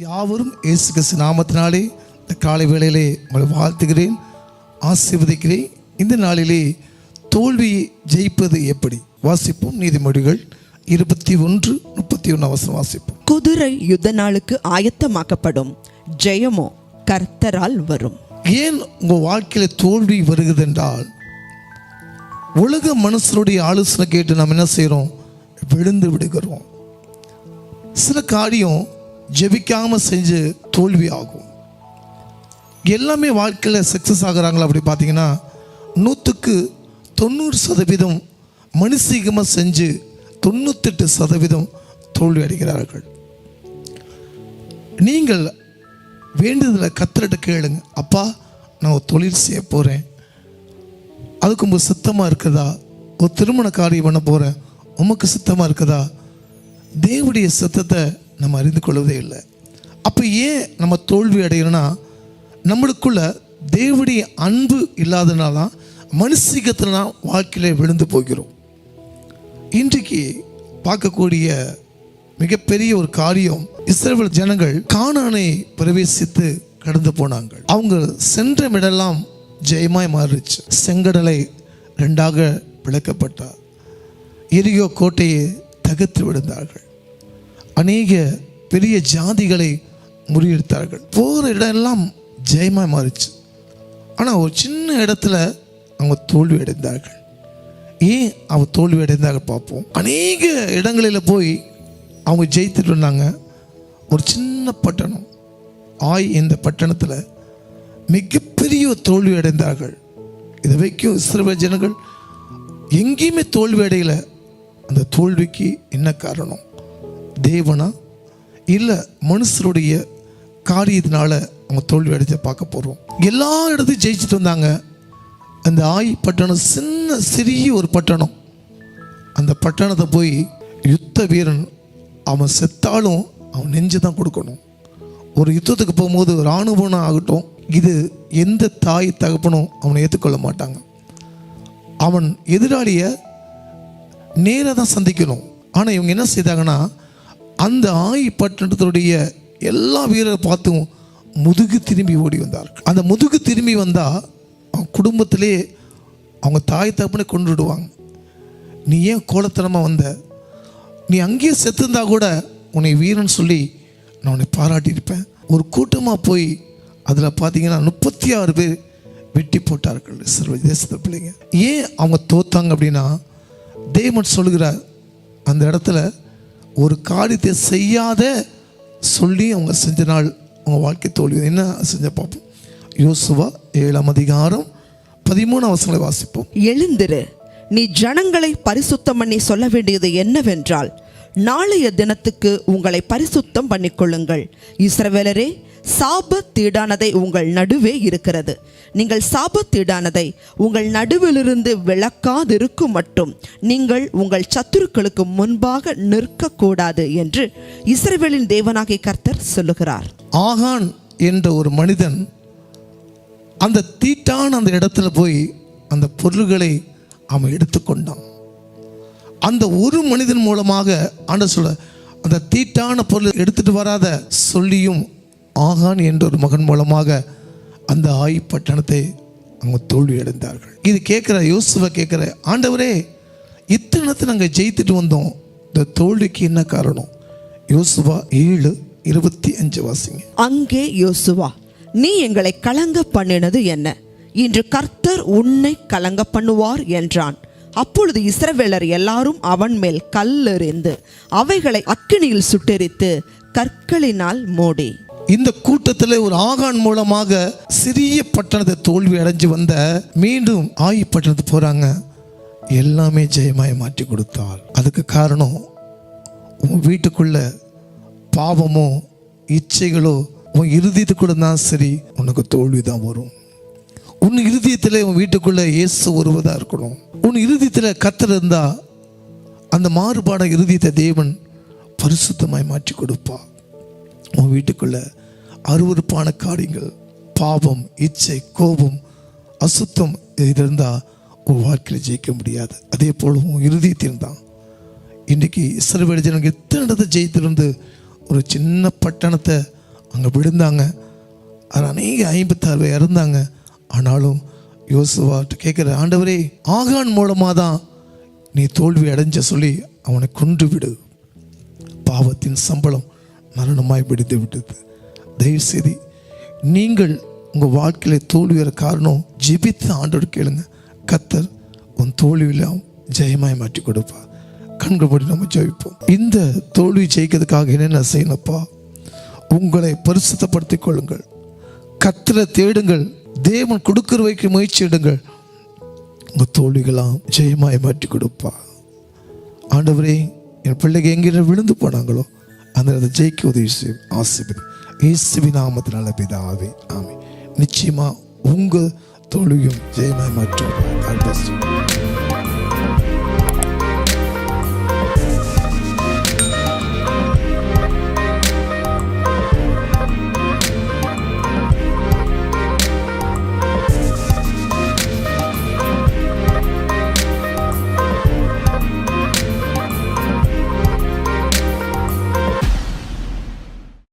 யாவரும் இயேசு கிறிஸ்து நாமத்தினாலே இந்த காலை வேளையிலே உங்களை வாழ்த்துகிறேன் ஆசீர்வதிக்கிறேன். இந்த நாளிலே தோல்வியை ஜெயிப்பது எப்படி? வாசிப்போம் நீதிமொழிகள் இருபத்தி ஒன்று முப்பத்தி ஒன்று அவசரம் வாசிப்போம். குதிரை யுத்த நாளுக்கு ஆயத்தமாக்கப்படும். ஜெயமோ கர்த்தரால் வரும். ஏன் உங்கள் வாழ்க்கையில் தோல்வி வருகிறது என்றால் உலக மனுஷருடைய ஆலோசனை கேட்டு நாம் என்ன செய்கிறோம் விழுந்து விடுகிறோம். சில காரியம் ஜெபிக்காம செஞ்சு தோல்வி ஆகும் எல்லாமே வாழ்க்கையில் சக்ஸஸ் ஆகுறாங்களா அப்படி பார்த்தீங்கன்னா நூற்றுக்கு தொண்ணூறு சதவீதம் மனுஷீகமாக செஞ்சு தொண்ணூத்தெட்டு சதவீதம் தோல்வி அடைகிறார்கள். நீங்கள் வேண்டுதலை கத்தர்கிட்ட கேளுங்க. அப்பா நான் ஒரு தொழில் செய்ய போகிறேன் அதுக்கு உங்களுக்கு சுத்தமாக இருக்குதா? ஒரு திருமண காரியம் பண்ண போகிறேன் உமக்கு சித்தமாக இருக்குதா? தேவடைய சித்தத்தை நம்ம அறிந்து கொள்வதே இல்லை. அப்போ ஏன் நம்ம தோல்வி அடையணும்னா நம்மளுக்குள்ள தேவடைய அன்பு இல்லாதனால தான் மனுஷிகத்தில் தான் விழுந்து போகிறோம். இன்றைக்கு பார்க்கக்கூடிய மிகப்பெரிய ஒரு காரியம் இஸ்ரேல் ஜனங்கள் காணானை பிரவேசித்து கடந்து போனாங்க அவங்க சென்ற இடமெல்லாம் ஜெயமாய் மாறிடுச்சு. செங்கடலை ரெண்டாக பிளக்கப்பட்டார். எரியோ கோட்டையை தகர்த்து விழுந்தார்கள் அநேக பெரிய ஜாதிகளை முறியடித்தார்கள். போகிற இடம் எல்லாம் ஜெயமாக மாறிச்சு. ஆனால் ஒரு சின்ன இடத்துல அவங்க தோல்வி அடைந்தார்கள் ஏன் அவங்க தோல்வி அடைந்தாங்க பார்ப்போம். அநேக இடங்களில் போய் அவங்க ஜெயித்துட்டு இருந்தாங்க ஒரு சின்ன பட்டணம். ஆய் இந்த பட்டணத்தில் மிகப்பெரிய தோல்வி அடைந்தார்கள் இது வரைக்கும் இஸ்ரவ ஜனங்கள் எங்கேயுமே தோல்வி அடையலை அந்த தோல்விக்கு என்ன காரணம்? தேவனா? இல்லை மனுஷருடைய காரியத்தினால அவங்க தோல்வி அடைஞ்ச பார்க்க போகிறோம் எல்லா இடத்தையும் ஜெயிச்சுட்டு வந்தாங்க. அந்த ஆய் பட்டணம் சின்ன சிறிய ஒரு பட்டணம். அந்த பட்டணத்தை போய் யுத்த வீரன் அவன் செத்தாலும் அவன் நெஞ்சு தான் கொடுக்கணும். ஒரு யுத்தத்துக்கு போகும்போது இராணுவனாக ஆகட்டும் இது எந்த தாய் தகப்பனும் அவனை ஏற்றுக்கொள்ள மாட்டாங்க. அவன் எதிராளியை நேராக தான் சந்திக்கணும். ஆனால் இவங்க என்ன செய்தாங்கன்னா அந்த ஆய் பட்டணத்தினுடைய எல்லா வீரரை பார்த்தும் முதுகு திரும்பி ஓடி வந்தார்கள். அந்த முதுகு திரும்பி வந்தால் அவன் குடும்பத்திலே அவங்க தாய் தகப்பனை கொண்டு விடுவாங்க நீ ஏன் கோலத்தனமாக வந்த? நீ அங்கேயே செத்துருந்தா கூட உன்னை வீரன் சொல்லி நான் உன்னை பாராட்டியிருப்பேன். ஒரு கூட்டமாக போய் அதில் பார்த்தீங்கன்னா முப்பத்தி ஆறு பேர் வெட்டி போட்டார்கள் சர்வ பிள்ளைங்க. ஏன் அவங்க தோத்தாங்க அப்படின்னா தேவன் சொல்கிறார் அந்த இடத்துல ஒரு காரியத்தை செய்யாத சொல்லி அவங்க செஞ்ச நாள் அவங்க வாழ்க்கை தோல்வி என்ன செஞ்ச பார்ப்போம். யோசுவா ஏழாம் அதிகாரம் பதிமூணு அவசரங்களை வாசிப்போம். எழுந்திரு. நீ ஜனங்களை பரிசுத்தம் பண்ணி சொல்ல வேண்டியது என்னவென்றால் நாளைய தினத்துக்கு உங்களை பரிசுத்தம் பண்ணிக்கொள்ளுங்கள். இஸ்ரவேலரே சாபத்தீடானதை உங்கள் நடுவே இருக்கிறது. நீங்கள் சாபத்தீடானதை உங்கள் நடுவிலிருந்து விளக்காதிருக்கும் மட்டும் நீங்கள் உங்கள் சத்துருக்களுக்கு முன்பாக நிற்கக்கூடாது என்று இஸ்ரேவேலின் தேவனாகிய கர்த்தர் சொல்லுகிறார். ஆகான் என்ற ஒரு மனிதன் அந்த தீட்டான அந்த இடத்துல போய் அந்த பொருள்களை அவன் எடுத்துக்கொண்டான். அந்த ஒரு மனிதன் மூலமாக ஆண்ட சொல்ல அந்த தீட்டான பொருள் எடுத்துட்டு வராத சொல்லியும் ஆகான் என்ற ஒரு மகன் மூலமாக அந்த ஆய் பட்டணத்தை அவங்க தோல்வி அடைந்தார்கள். இது கேட்குற யோசுவை கேட்குற ஆண்டவரே இத்தனத்தை நாங்கள் ஜெயித்துட்டு வந்தோம். இந்த தோல்விக்கு என்ன காரணம்? யோசுவா ஏழு இருபத்தி அஞ்சு வாசிங்க. அங்கே யோசுவா நீ எங்களை கலங்க பண்ணினது என்ன? இன்று கர்த்தர் உன்னை கலங்க பண்ணுவார் என்றான். அப்பொழுது இஸ்ரவேலர் எல்லாரும் அவன் மேல் கல்லெறிந்து அவைகளை அக்கினியில் சுட்டெரித்து கற்களினால் மூடி. இந்த கூட்டத்தில் ஒரு ஆகான் மூலமாக சிறிய பட்டணத்தை தோல்வி அடைஞ்சு வந்த மீண்டும் ஆயி பட்டணத்துக்கு போறாங்க. எல்லாமே ஜெயமாய் மாற்றி கொடுத்தாள். அதுக்கு காரணம் உன் வீட்டுக்குள்ள பாவமோ இச்சைகளோ உன் இருதயத்துக்குள்ள தான் சரி உனக்கு தோல்வி தான் வரும். உன் இருதயத்தில் உன் வீட்டுக்குள்ள இயேசு ஒருவதாக இருக்கணும். உன் இருதயத்தில் கத்தர் அந்த மாறுபாட இருதயத்தை தேவன் பரிசுத்தமாய் மாற்றி கொடுப்பா. உன் வீட்டுக்குள்ள அருவருப்பான காரியங்கள் பாவம் இச்சை கோபம் அசுத்தம் இது இருந்தால் உன் வாழ்க்கையில் ஜெயிக்க முடியாது. அதே போல் உன் இறுதியத்தில் தான். இன்றைக்கி இஸ்ரவேல் ஜனங்க எத்தனை இடத்தை ஜெயித்திருந்து ஒரு சின்ன பட்டணத்தை அங்கே விழுந்தாங்க. அதில் அநேக ஐம்பத்தாறு பேர் இறந்தாங்க. ஆனாலும் யோசுவாட்டு கேட்குற ஆண்டவரே ஆகான் மூலமாக தான் நீ தோல்வி அடைஞ்ச சொல்லி அவனை கொன்று விடு. பாவத்தின் சம்பளம் மரணமாய் பிடித்து விட்டது. தயவுசெய்து நீங்கள் உங்கள் வாழ்க்கையில் தோல்வி வர காரணம் ஜெபித்து ஆண்டோடு கேளுங்க. கத்தர் உன் தோல்வியில் ஜெயமாய் மாற்றி கொடுப்பா கண்கள் நம்ம ஜெயிப்போம் இந்த தோல்வி ஜெயிக்கிறதுக்காக என்னென்ன செய்யணும்ப்பா? உங்களை பரிசுத்தப்படுத்திக் கொள்ளுங்கள். கத்திர தேடுங்கள். தேவன் கொடுக்கிற வைக்க முயற்சி எடுங்கள். உங்கள் தோல்விகளாம் ஜெயமாய் மாற்றி கொடுப்பா. ஆண்டவரே என் பிள்ளைங்க எங்கே விழுந்து போனாங்களோ அந்த அதை ஜெயிக்க உதவி செய்யும். ஆசிபதி இயேசுவி நாமத்தினால பிதாவே. ஆமை நிச்சயமாக உங்கள் தோல்வியும் ஜெயமாய் மாற்றி God.